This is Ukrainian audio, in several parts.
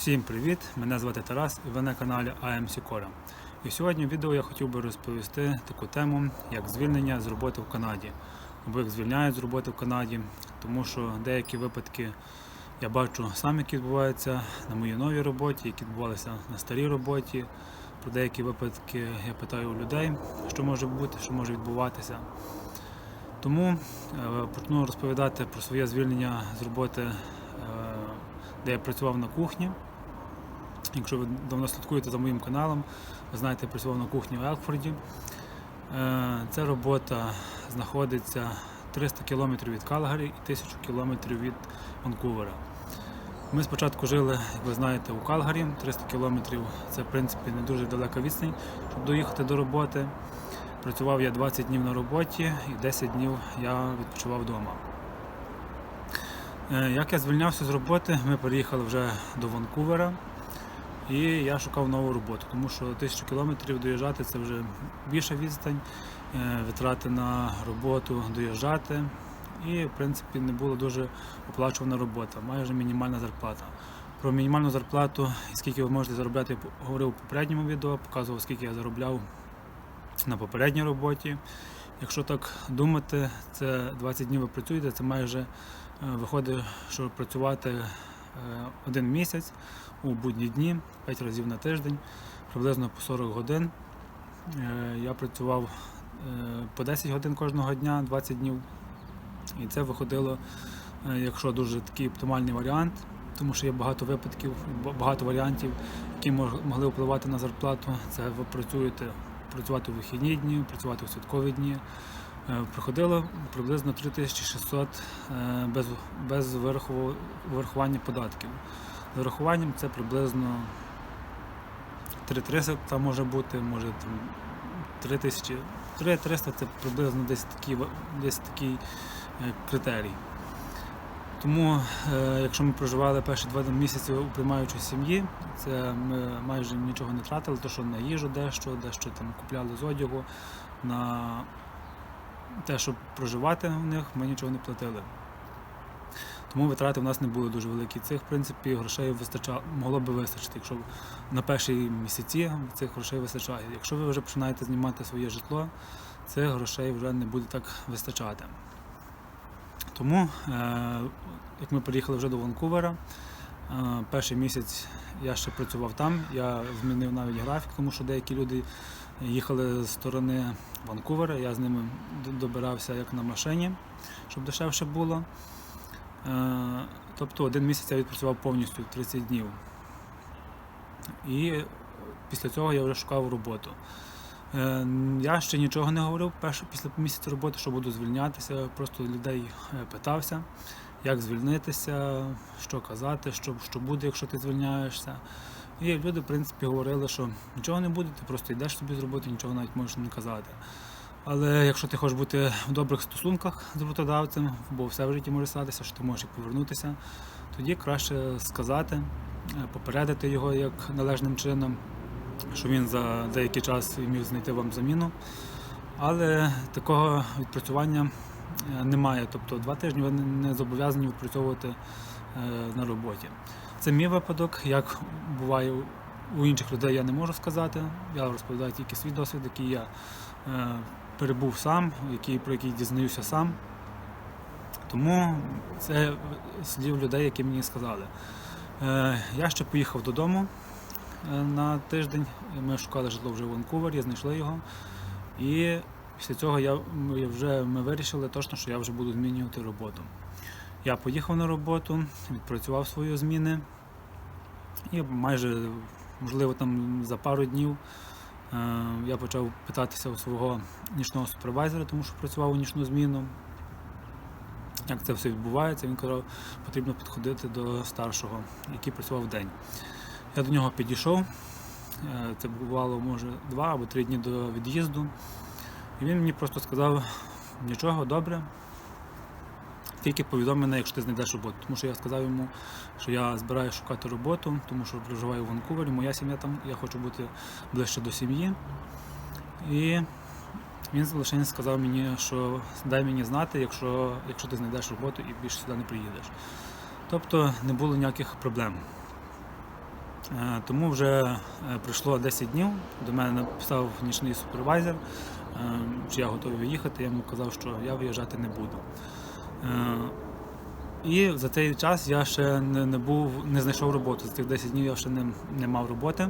Всім привіт! Мене звати Тарас і ви на каналі AM Sicora. І сьогодні в відео я хотів би розповісти таку тему, як звільнення з роботи в Канаді. Або як звільняють з роботи в Канаді, тому що деякі випадки я бачу сам, які відбуваються на моїй новій роботі, які відбувалися на старій роботі. Про деякі випадки я питаю у людей, що може бути, що може відбуватися. Тому е, почну розповідати про своє звільнення з роботи, е, де я працював на кухні. Якщо ви давно слідкуєте за моїм каналом, ви знаєте, я працював на кухні в Елкфорді. Е, Ця робота знаходиться 300 км від Калгарі і 1000 км від Ванкувера. Ми спочатку жили, як ви знаєте, у Калгарі 300 км це в принципі не дуже далека відстань, щоб доїхати до роботи. Працював я 20 днів на роботі і 10 днів я відпочивав вдома. Е, Як я звільнявся з роботи, ми переїхали вже до Ванкувера і я шукав нову роботу, тому що тисячу кілометрів доїжджати це вже більша відстань, е, витрати на роботу доїжджати. І, в принципі, не була дуже оплачувана робота, майже мінімальна зарплата. Про мінімальну зарплату і скільки ви можете заробляти, я говорив у попередньому відео, показував, скільки я заробляв на попередній роботі. Якщо так думати, це 20 днів ви працюєте, це майже е, виходить, що працювати один місяць у будні дні, 5 разів на тиждень, приблизно по 40 годин. Е, Я працював е, по 10 годин кожного дня, 20 днів. І це виходило, е, якщо дуже такий оптимальний варіант, тому що є багато випадків, багато варіантів, які могли впливати на зарплату. Це ви працюєте працювати у вихідні дні, працювати у святкові дні. Е, Приходило приблизно 3600 е, без, без вираху- вирахування податків. З вирахуванням це приблизно 3300 там може бути, може там 3000. 3300 це приблизно десь такий, десь такий е, критерій. Тому, якщо ми проживали перші два місяці у приймаючій сім'ї, це ми майже нічого не тратили, то що на їжу дещо, дещо там купляли з одягу, на те, щоб проживати в них, ми нічого не платили. Тому витрати в нас не були дуже великі. Цих, в принципі, грошей вистачало, могло би вистачити, якщо на перші місяці цих грошей вистачає. Якщо ви вже починаєте знімати своє житло, цих грошей вже не буде так вистачати. Тому, е, як ми приїхали вже до Ванкувера, е, перший місяць я ще працював там, я змінив навіть графік, тому що деякі люди їхали з сторони Ванкувера, я з ними добирався як на машині, щоб дешевше було. Е, Тобто один місяць я відпрацював повністю 30 днів. І після цього я вже шукав роботу. Е, Я ще нічого не говорив після місяця роботи, що буду звільнятися. Просто людей е, питався, як звільнитися, що казати, що, що буде, якщо ти звільняєшся. І люди, в принципі, говорили, що нічого не буде, ти просто йдеш собі з роботи, нічого навіть можеш не казати. Але якщо ти хочеш бути в добрих стосунках з роботодавцем, бо все в житті може статися, що ти можеш повернутися, тоді краще сказати, е, попередити його як належним чином, що він за деякий час міг знайти вам заміну. Але такого відпрацювання е, немає. Тобто два тижні ви не- не зобов'язані відпрацьовувати е, на роботі. Це мій випадок. Як буває у- інших людей, я не можу сказати. Я розповідаю тільки свій досвід, який я е, перебув сам, який, про який дізнаюся сам. Тому це слів людей, які мені сказали. Е, Я ще поїхав додому е, на тиждень. Ми шукали житло вже в Ванкувері, знайшли його. І після цього я, ми вже ми вирішили точно, що я вже буду змінювати роботу. Я поїхав на роботу, відпрацював свої зміни. І майже, можливо, там за пару днів е, я почав питатися у свого нічного супервайзера, тому що працював у нічну зміну. Як це все відбувається, він казав, потрібно підходити до старшого, який працював в день. Я до нього підійшов. е, Це бувало, може, два або три дні до від'їзду. І він мені просто сказав, нічого, добре. Тільки повідом мене, якщо ти знайдеш роботу. Тому що я сказав йому, що я збираюся шукати роботу, тому що проживаю в Ванкувері, моя сім'я там, я хочу бути ближче до сім'ї. І він лише сказав мені, що дай мені знати, якщо, якщо ти знайдеш роботу і більше сюди не приїдеш. Тобто не було ніяких проблем. Е, Тому вже е, пройшло 10 днів. До мене написав нічний супервайзер, е, чи я готовий виїхати. Я йому казав, що я виїжджати не буду. Е, І за цей час я ще не, не був, не знайшов роботу. За цих 10 днів я ще не, не мав роботи.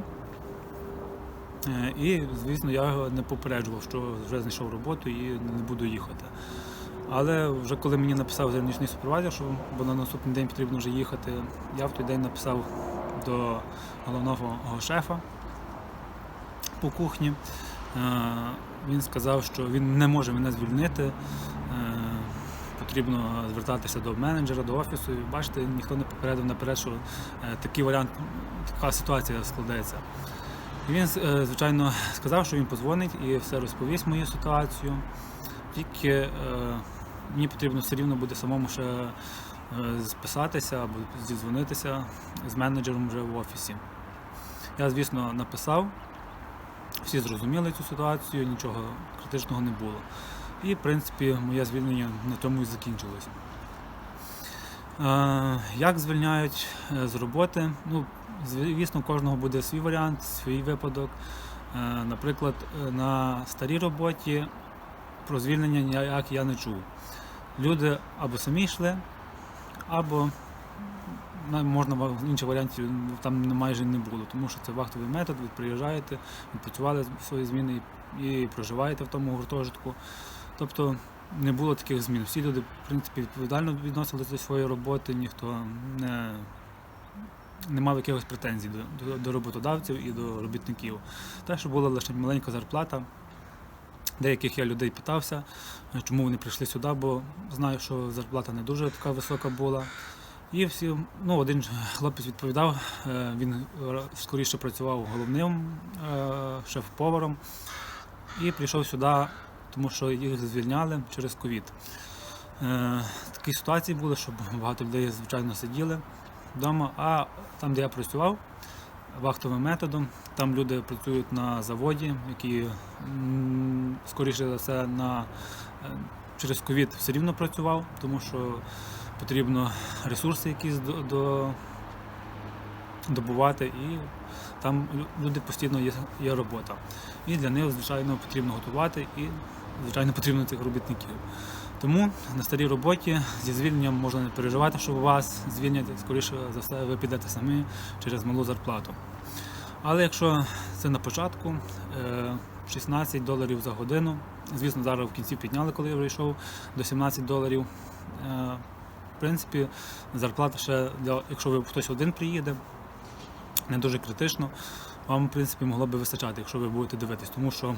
Е, І, звісно, я його не попереджував, що вже знайшов роботу і не буду їхати. Але вже коли мені написав нічний супервайзер, що бо на наступний день потрібно вже їхати, я в той день написав до головного шефа по кухні. Е, Він сказав, що він не може мене звільнити. Потрібно звертатися до менеджера, до офісу. І бачите, ніхто не попередив наперед, що е, такий варіант, така ситуація складається. І він, е, звичайно, сказав, що він позвонить і все розповість мою ситуацію. Тільки е, мені потрібно все рівно буде самому ще списатися або зідзвонитися з менеджером вже в офісі. Я, звісно, написав, всі зрозуміли цю ситуацію, нічого критичного не було. І, в принципі, моє звільнення на тому і закінчилося. Як звільняють е, з роботи? Ну, звісно, у кожного буде свій варіант, свій випадок. Е, Наприклад, е, на старій роботі про звільнення ніяк я не чув. Люди або самі йшли, або можна інших варіантів там майже не було, тому що це вахтовий метод, ви приїжджаєте, відпрацювали свої зміни і проживаєте в тому гуртожитку. Тобто не було таких змін. Всі люди, в принципі, відповідально відносилися до своєї роботи, ніхто не, не мав якихось претензій до, до, до роботодавців і до робітників. Те, що була лише маленька зарплата. Деяких я людей питався, чому вони прийшли сюди, бо знаю, що зарплата не дуже така висока була. І всі, ну, один хлопець відповідав, е, він скоріше працював головним е, шеф-поваром і прийшов сюди, тому що їх звільняли через ковід. Е, Такі ситуації були, що багато людей, звичайно, сиділи вдома, а там, де я працював, вахтовим методом, там люди працюють на заводі, які скоріше за все на, е, через ковід все рівно працював, тому що потрібно ресурси якісь до, до, добувати, і там люди постійно є, є робота. І для них, звичайно, потрібно готувати і, звичайно, потрібно цих робітників. Тому на старій роботі зі звільненням можна не переживати, що вас звільнять, скоріше за все, ви підете самі через малу зарплату. Але якщо це на початку, е, 16 доларів за годину, звісно, зараз в кінці підняли, коли я вже до 17 доларів. Е, В принципі, зарплата ще для, якщо ви хтось один приїде, не дуже критично, вам, в принципі, могло би вистачати, якщо ви будете дивитись. Тому що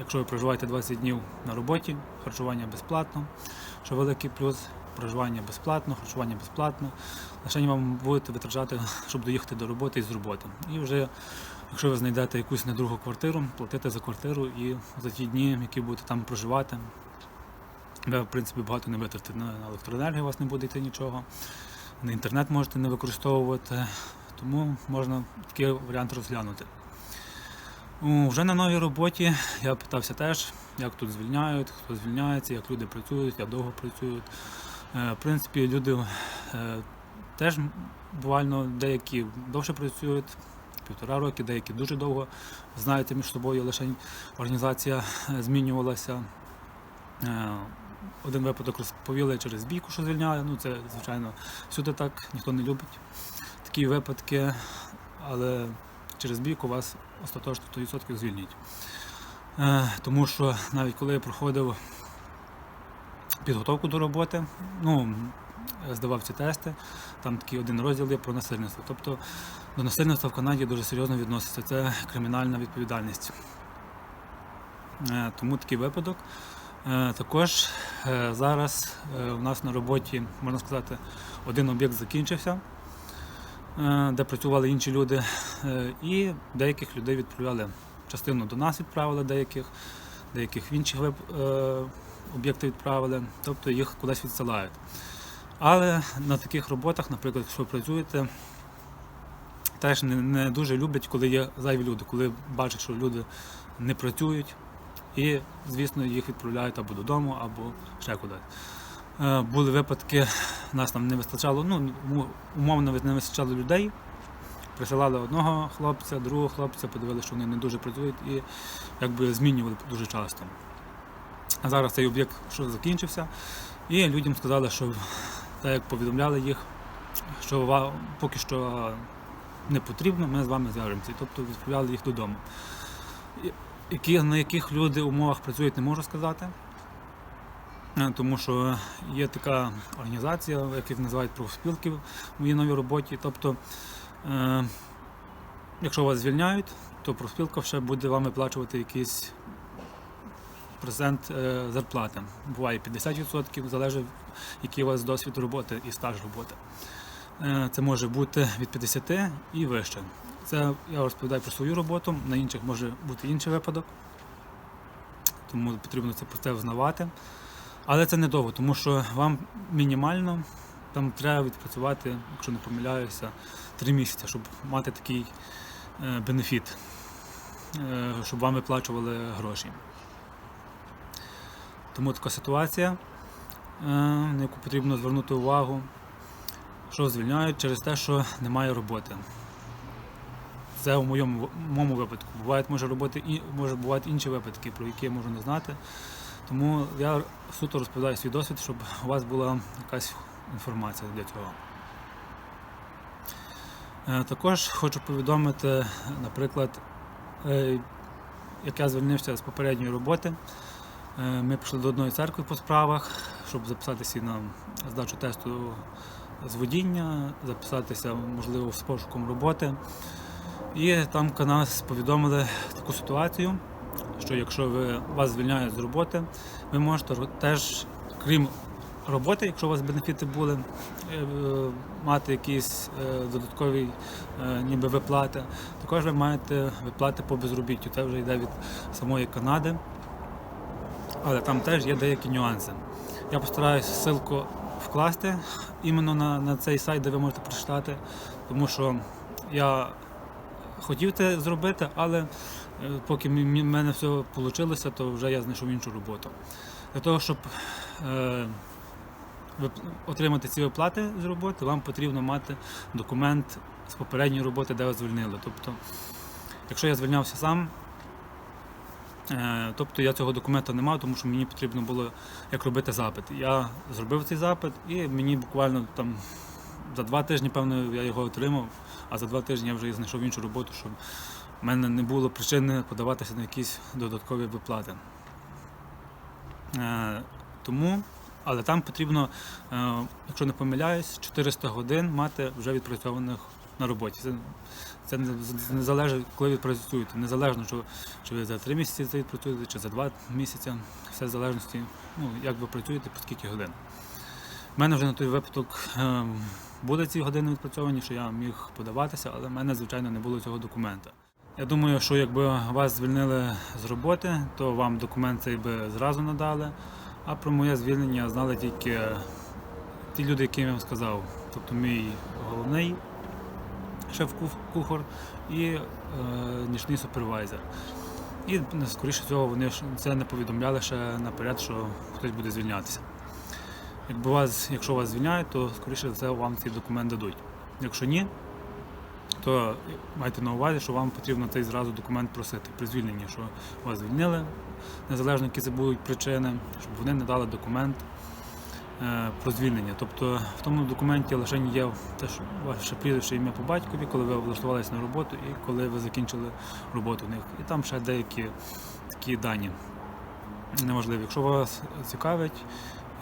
якщо ви проживаєте 20 днів на роботі, харчування безплатно, що великий плюс, проживання безплатно, харчування безплатно. Лише вам будете витрачати, щоб доїхати до роботи і з роботи. І вже, якщо ви знайдете якусь не другу квартиру, платите за квартиру і за ті дні, які будете там проживати, ви, в принципі, багато не витратите. На електроенергію у вас не буде йти нічого, на інтернет можете не використовувати, тому можна такий варіант розглянути. Вже на новій роботі я питався теж, як тут звільняють, хто звільняється, як люди працюють, як довго працюють. Е, В принципі, люди е, теж буквально деякі довше працюють, півтора роки, деякі дуже довго. Знаєте, між собою лише організація е, змінювалася. Один випадок розповіли через бійку, що звільняє. Ну, це, звичайно, всюди так, ніхто не любить такі випадки, але через бійку вас остаточно 100% звільнять. Е, Тому що навіть коли я проходив підготовку до роботи, ну, здавав ці тести, там такий один розділ є про насильництво. Тобто до насильництва в Канаді дуже серйозно відноситься. Це кримінальна відповідальність. Е, Тому такий випадок. Е, Також зараз у нас на роботі, можна сказати, один об'єкт закінчився, де працювали інші люди, е, і деяких людей відправляли. Частину до нас відправили, деяких, деяких в інші вип- е, об'єкти відправили, тобто їх кудись відсилають. Але на таких роботах, наприклад, якщо ви працюєте, теж не, не дуже люблять, коли є зайві люди, коли бачать, що люди не працюють, і, звісно, їх відправляють або додому, або ще кудись. Е, Були випадки, нас там не вистачало, ну, умовно не вистачало людей присилали одного хлопця, другого хлопця, подивилися, що вони не дуже працюють і якби змінювали дуже часто. А зараз цей об'єкт що закінчився, і людям сказали, що так як повідомляли їх, що поки що не потрібно, ми з вами зв'яжемося. Тобто відправляли їх додому. Які, на яких люди умовах працюють, не можу сказати. Е, Тому що є така організація, як їх називають профспілки в моїй новій роботі. Тобто, е, якщо вас звільняють, то профспілка ще буде вам виплачувати якийсь процент е, зарплати. Буває 50%, залежить, який у вас досвід роботи і стаж роботи. Е, Це може бути від 50 і вище. Це я розповідаю про свою роботу, на інших може бути інший випадок, тому потрібно це про це взнавати. Але це недовго, тому що вам мінімально там треба відпрацювати, якщо не помиляюся, 3 місяці, щоб мати такий е, бенефіт, е, щоб вам виплачували гроші. Тому така ситуація, е, на яку потрібно звернути увагу, що звільняють через те, що немає роботи. Це у моєму, моєму випадку. Бувають може роботи може бувати інші випадки, про які я можу не знати. Тому я суто розповідаю свій досвід, щоб у вас була якась інформація для цього. Е, Також хочу повідомити, наприклад, е, як я звільнився з попередньої роботи. Е, Ми пішли до одної церкви по справах, щоб записатися на здачу тесту з водіння, записатися, можливо, з пошуком роботи. І там нас повідомили таку ситуацію, що якщо ви вас звільняють з роботи, ви можете теж, крім роботи, якщо у вас бенефіти були, е, мати якісь е, додаткові е, ніби виплати. Також ви маєте виплати по безробіттю. Це вже йде від самої Канади. Але там теж є деякі нюанси. Я постараюсь ссылку вкласти іменно на, на цей сайт, де ви можете прочитати, тому що я хотів це зробити, але поки в мене все вийшло, то вже я знайшов іншу роботу. Для того, щоб е, отримати ці оплати з роботи, вам потрібно мати документ з попередньої роботи, де вас звільнили. Тобто, якщо я звільнявся сам, е, тобто я цього документа не мав, тому що мені потрібно було як робити запит. Я зробив цей запит і мені буквально там за два тижні, певно, я його отримав, а за два тижні я вже знайшов іншу роботу, щоб в мене не було причини подаватися на якісь додаткові виплати. Е, тому, але там потрібно, е, якщо не помиляюсь, 400 годин мати вже відпрацьованих на роботі. Це, це не, не залежить, коли відпрацюєте. Незалежно, що, чи ви за 3 місяці це відпрацюєте, чи за 2 місяці. Все в залежності, ну, як ви працюєте, по скільки годин. У мене вже на той випадок е, були ці години відпрацьовані, що я міг подаватися, але в мене, звичайно, не було цього документа. Я думаю, що якби вас звільнили з роботи, то вам документ цей би зразу надали. А про моє звільнення знали тільки ті люди, яким я вам сказав. Тобто мій головний шеф-кухар і е, нічний супервайзер. І скоріше всього вони це не повідомляли ще наперед, що хтось буде звільнятися. Якби вас, якщо вас звільняють, то скоріше за все вам цей документ дадуть. Якщо ні, то майте на увазі, що вам потрібно цей зразу документ просити при звільненні, що вас звільнили, незалежно які це будуть причини, щоб вони не дали документ е, про звільнення. Тобто в тому документі лише є те, що ваше прізвище ім'я по батькові, коли ви влаштувалися на роботу і коли ви закінчили роботу в них. І там ще деякі такі дані неважливі. Якщо вас цікавить,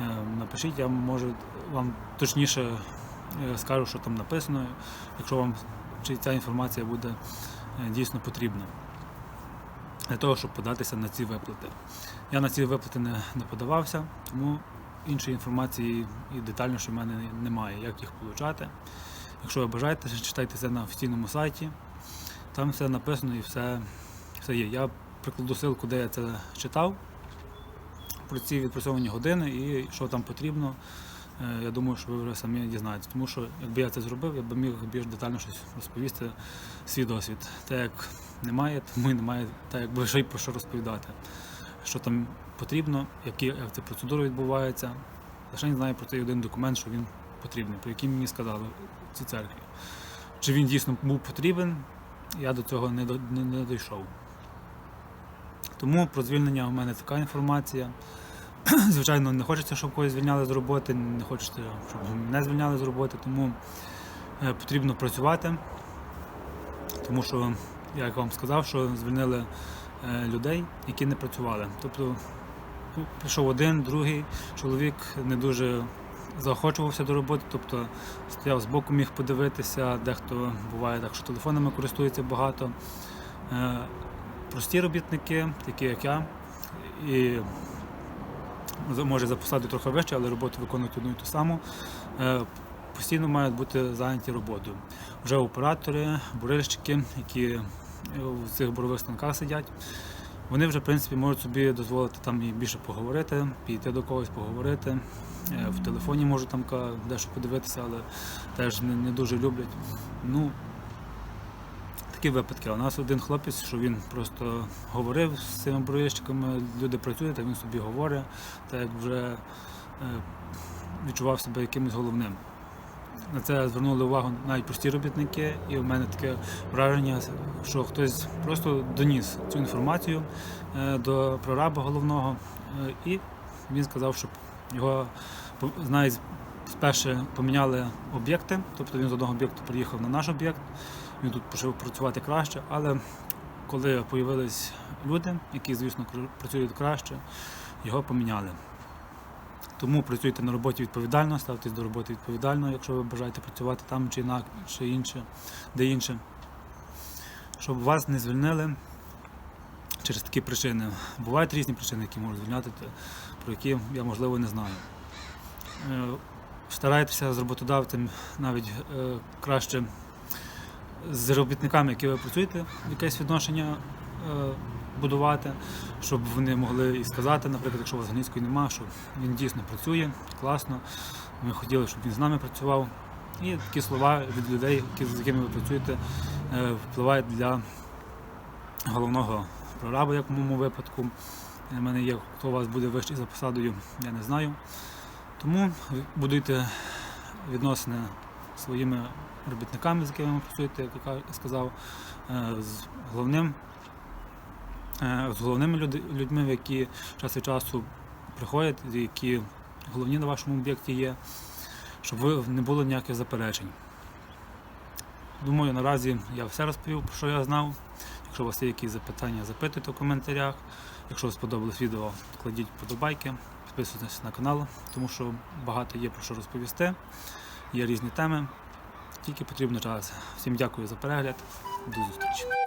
е, напишіть, я можу вам точніше е, скажу, що там написано, якщо вам чи ця інформація буде е, дійсно потрібна для того, щоб податися на ці виплати. Я на ці виплати не, не подавався, тому іншої інформації і детальніше в мене немає, як їх отримати. Якщо ви бажаєте, читайте це на офіційному сайті. Там все написано і все, все є. Я прикладу ссылку, де я це читав про ці відпрацьовані години і що там потрібно. Е, Я думаю, що ви вже самі дізнаєтесь. Тому що якби я це зробив, я б міг більш детально щось розповісти свій досвід. Так як немає, тому і немає так якби ще й про що розповідати. Що там потрібно, які, як ця процедура відбувається. Лише не знаю про цей один документ, що він потрібний, про який мені сказали в цій церкві. чи він дійсно був потрібен, я до цього не, до- не, не дійшов. Тому про звільнення у мене така інформація. Звичайно, не хочеться, щоб когось звільняли з роботи, не хочеться, щоб мене звільняли з роботи, тому е, потрібно працювати. Тому що, як вам сказав, що звільнили е, людей, які не працювали. Тобто ну, пішов один, другий чоловік не дуже заохочувався до роботи, тобто стояв збоку, міг подивитися, дехто буває так, що телефонами користується багато. Е, Прості робітники, такі як я, і може за посаду трохи вище, але роботу виконують одну і ту саму. е, Постійно мають бути зайняті роботою. Вже оператори, бурильщики, які в цих бурових станках сидять, вони вже в принципі можуть собі дозволити там і більше поговорити, піти до когось поговорити. Е, В телефоні можуть там дещо подивитися, але теж не, не дуже люблять. Ну, такі випадки. У нас один хлопець, що він просто говорив з цими бурильщиками, люди працюють, а він собі говорить, так як вже е, відчував себе якимось головним. На це звернули увагу навіть прості робітники, і в мене таке враження, що хтось просто доніс цю інформацію е, до прораба головного, е, і він сказав, щоб його по- спершу поміняли об'єкти, тобто він з одного об'єкту приїхав на наш об'єкт, він тут почав працювати краще, але коли з'явились люди, які, звісно, працюють краще, його поміняли. Тому працюйте на роботі відповідально, ставтесь до роботи відповідально, якщо ви бажаєте працювати там чи інак, чи інше, де інше. Щоб вас не звільнили через такі причини. Бувають різні причини, які можуть звільняти, про які я можливо не знаю. Старайтеся з роботодавцем навіть е, краще з робітниками, які ви працюєте, якесь відношення е, будувати, щоб вони могли і сказати, наприклад, якщо у вас англійської немає, що він дійсно працює, класно. Ми хотіли, щоб він з нами працював. І такі слова від людей, які, з якими ви працюєте, е, впливають для головного прораба, як в моєму випадку. У мене є, хто у вас буде вищий за посадою, я не знаю. Тому будуйте відносини своїми робітниками, з якими ви працюєте, як я сказав, е, з головним е, з головними людьми, які час від часу приходять, які головні на вашому об'єкті є, щоб ви не було ніяких заперечень. Думаю, наразі я все розповів, про що я знав. Якщо у вас є якісь запитання, запитуйте в коментарях. Якщо сподобалось відео, кладіть вподобайки, підписуйтесь на канал, тому що багато є про що розповісти. Є різні теми, тільки потрібно час. Всім дякую за перегляд. До зустрічі.